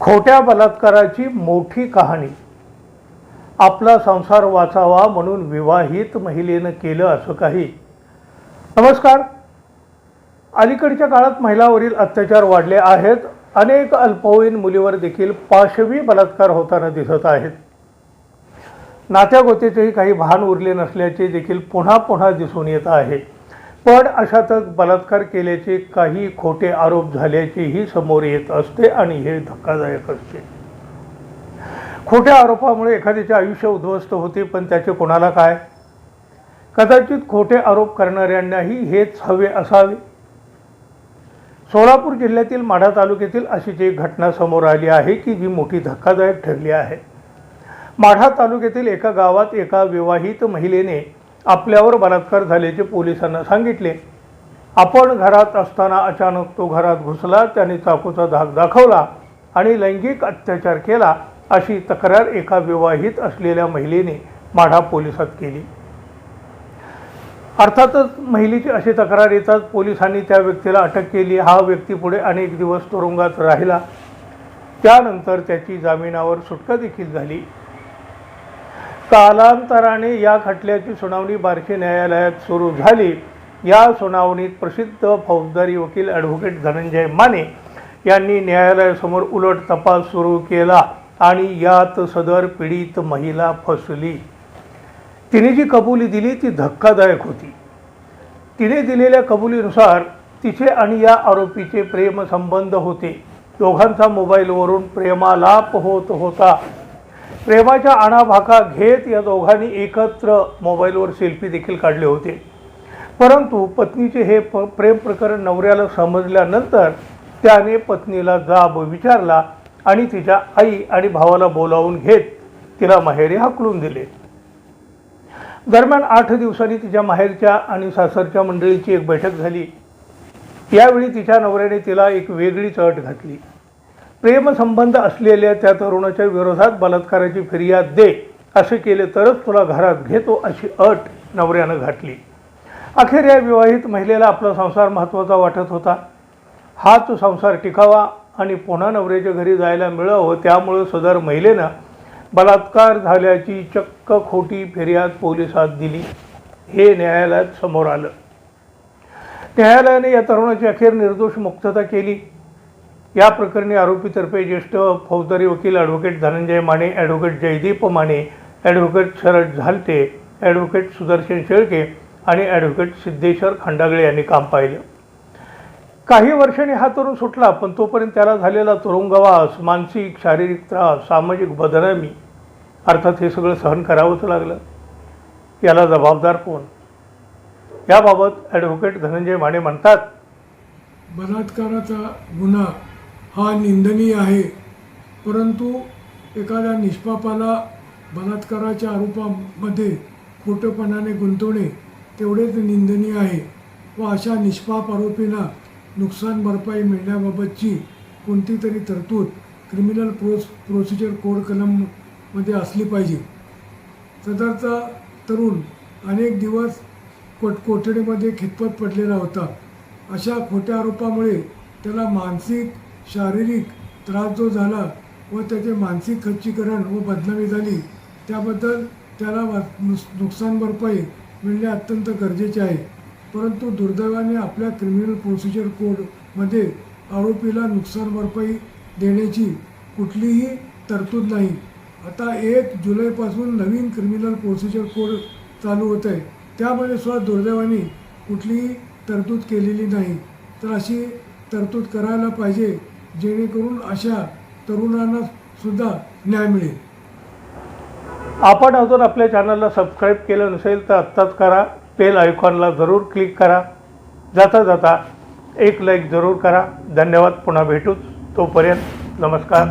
खोट्या बलात्काराची मोठी कहाणी. आपला संसार वाचावा म्हणून विवाहित महिलेनं केलं असं काही. नमस्कार. अलीकडच्या काळात महिलावरील अत्याचार वाढले आहेत. अनेक अल्पवयीन मुलीवर देखील पाशवी बलात्कार होताना दिसत आहेत. नात्यागोतीचेही काही भान उरले नसल्याचे देखील पुन्हा पुन्हा दिसून येत आहे. पण अशातच बलात्कार केल्याचे काही खोटे आरोप झाल्याचेही समोर येत असते आणि हे धक्कादायक असते. खोट्या आरोपामुळे एखाद्याचे आयुष्य उद्ध्वस्त होते पण त्याचे कोणाला काय? कदाचित खोटे आरोप करणाऱ्यांनाही हेच हवे असावे. सोलापूर जिल्ह्यातील माढा तालुक्यातील अशीच एक घटना समोर आली आहे की जी मोठी धक्कादायक ठरली आहे. माढा तालुक्यातील एका गावात एका विवाहित महिलेने आपल्यावर बलात्कार झाल्याचे पोलिसांना सांगितले. आपण घरात असताना अचानक तो घरात घुसला त्याने चाकूचा धाक दाखवला आणि लैंगिक अत्याचार केला अशी तक्रार एका विवाहित असलेल्या महिलेने माढा पोलिसात केली. अर्थातच महिलेची अशी तक्रार येताच पोलिसांनी त्या व्यक्तीला अटक केली. हा व्यक्ती पुढे अनेक दिवस तुरुंगात राहिला. त्यानंतर त्याची जामिनावर सुटका देखील झाली. कालांतराने या खटल्याची सुनावणी बार्शी न्यायालयात सुरू झाली. या सुनावणीत प्रसिद्ध फौजदारी वकील ॲडव्होकेट धनंजय माने यांनी न्यायालयासमोर उलट तपास सुरू केला आणि यात सदर पीडित महिला फसली. तिने जी कबुली दिली ती धक्कादायक होती. तिने दिलेल्या कबुलीनुसार तिचे आणि या आरोपीचे प्रेमसंबंध होते. दोघांचा मोबाईलवरून प्रेमालाप होत होता. प्रेमाच्या आणाभाका घेत या दोघांनी एकत्र मोबाईलवर सेल्फी देखील काढले होते. परंतु पत्नीचे हे प प्रेम प्रकरण नवऱ्याला समजल्यानंतर त्याने पत्नीला जाब विचारला आणि तिच्या आई आणि भावाला बोलावून घेत तिला माहेरी हाकलून दिले. दरम्यान आठ दिवसांनी तिच्या माहेरच्या आणि सासरच्या मंडळीची एक बैठक झाली. यावेळी तिच्या नवऱ्याने तिला एक वेगळीच अट घातली. प्रेमसंबंध असलेल्या त्या तरुणाच्या विरोधात बलात्काराची फिर्याद दे. असे केले तरच तुला घरात घेतो अशी अट नवऱ्यानं घातली. अखेर या विवाहित महिलेला आपला संसार महत्त्वाचा वाटत होता. हाच संसार टिकावा आणि पुन्हा नवऱ्याच्या घरी जायला मिळावं त्यामुळं सदर महिलेनं बलात्कार झाल्याची चक्क खोटी फिर्याद पोलिसात दिली. हे न्यायालयात समोर आलं. न्यायालयाने या तरुणाची अखेर निर्दोष मुक्तता केली. या प्रकरणी आरोपीतर्फे ज्येष्ठ फौजदारी वकील advocate Dhananjay Mane advocate Jaydeep Mane advocate Sharad Jhalte advocate Sudarshan Shelke आणि ॲडव्होकेट सिद्धेश्वर खंडागळे यांनी काम पाहिलं. काही वर्षांनी हा तरुण सुटला पण तोपर्यंत त्याला झालेला तुरुंगवास मानसिक शारीरिक त्रास सामाजिक बदनामी अर्थात हे सगळं सहन करावंच लागलं. याला जबाबदार कोण? याबाबत ॲडव्होकेट धनंजय माने म्हणतात बलात्काराचा गुन्हा हा निंदनीय आहे. परंतु एखाद्या निष्पापाला बलात्काराच्या आरोपामध्ये खोटेपणाने गुंतवणे तेवढेच निंदनीय आहे व अशा निष्पाप आरोपींना नुकसान भरपाई मिळण्याबाबतची कोणती तरी तरतूद क्रिमिनल प्रोस प्रोसिजर कोड कलममध्ये असली पाहिजे. सदरचा तरुण अनेक दिवस कोट कोठडीमध्ये खितपत पडलेला होता. अशा खोट्या आरोपामुळे त्याला मानसिक शारीरिक त्रास जो झाला व त्याचे मानसिक खच्चीकरण व बदनामी झाली त्याबद्दल त्याला वा- नुस नुकसान भरपाई मिळणे अत्यंत गरजेचे आहे. परंतु दुर्दैवाने आपल्या क्रिमिनल प्रोसिजर कोडमध्ये आरोपीला नुकसान भरपाई देण्याची कुठलीही तरतूद नाही. आता एक जुलैपासून नवीन क्रिमिनल प्रोसिजर कोड चालू होत आहे. त्यामध्ये सुद्धा दुर्दैवाने कुठलीही तरतूद केलेली नाही. तर अशी तरतूद करायला पाहिजे जेणेकरून अशा तरुणांना सुद्धा न्याय मिळेल. आपण अजून आपल्या चॅनलला सबस्क्राईब केलं नसेल तर आत्ताच करा. बेल आयकॉनला जरूर क्लिक करा. जाता जाता एक लाईक जरूर करा. धन्यवाद. पुन्हा भेटूच. तोपर्यंत नमस्कार.